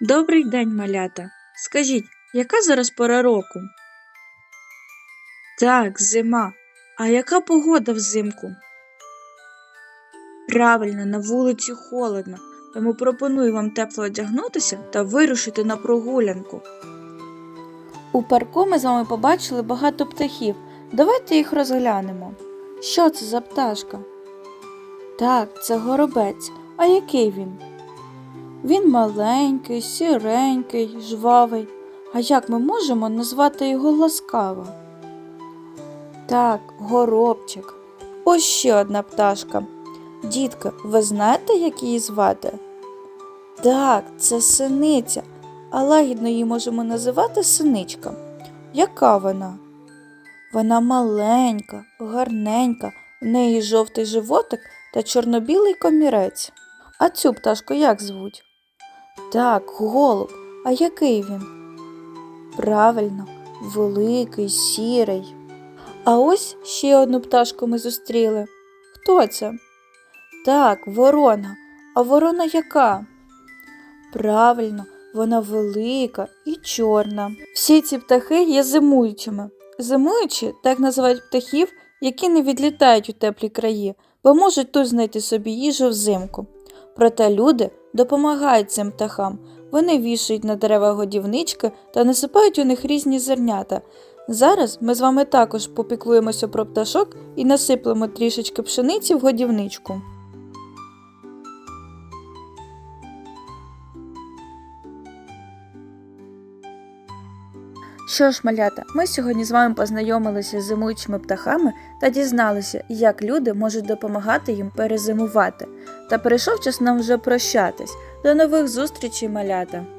Добрий день, малята. Скажіть, яка зараз пора року? Так, зима. А яка погода взимку? Правильно, на вулиці холодно, тому пропоную вам тепло одягнутися та вирушити на прогулянку. У парку ми з вами побачили багато птахів. Давайте їх розглянемо. Що це за пташка? Так, це горобець. А який він? Він маленький, сіренький, жвавий. А як ми можемо назвати його ласкаво? Так, горобчик. Ось ще одна пташка. Дітка, ви знаєте, як її звати? Так, це синиця, а лагідно її можемо називати синичка. Яка вона? Вона маленька, гарненька, в неї жовтий животик та чорнобілий комірець. А цю пташку як звуть? Так, голуб. А який він? Правильно, великий, сірий. А ось ще одну пташку ми зустріли. Хто це? Так, ворона. А ворона яка? Правильно, вона велика і чорна. Всі ці птахи є зимуючими. Зимуючі так називають птахів, які не відлітають у теплі краї, бо можуть тут знайти собі їжу взимку. Проте люди допомагають цим птахам. Вони вішають на дерева годівнички та насипають у них різні зернята. Зараз ми з вами також попіклуємося про пташок і насиплемо трішечки пшениці в годівничку. Що ж, малята, ми сьогодні з вами познайомилися з зимуючими птахами та дізналися, як люди можуть допомагати їм перезимувати. Та прийшов час нам вже прощатись. До нових зустрічей, малята!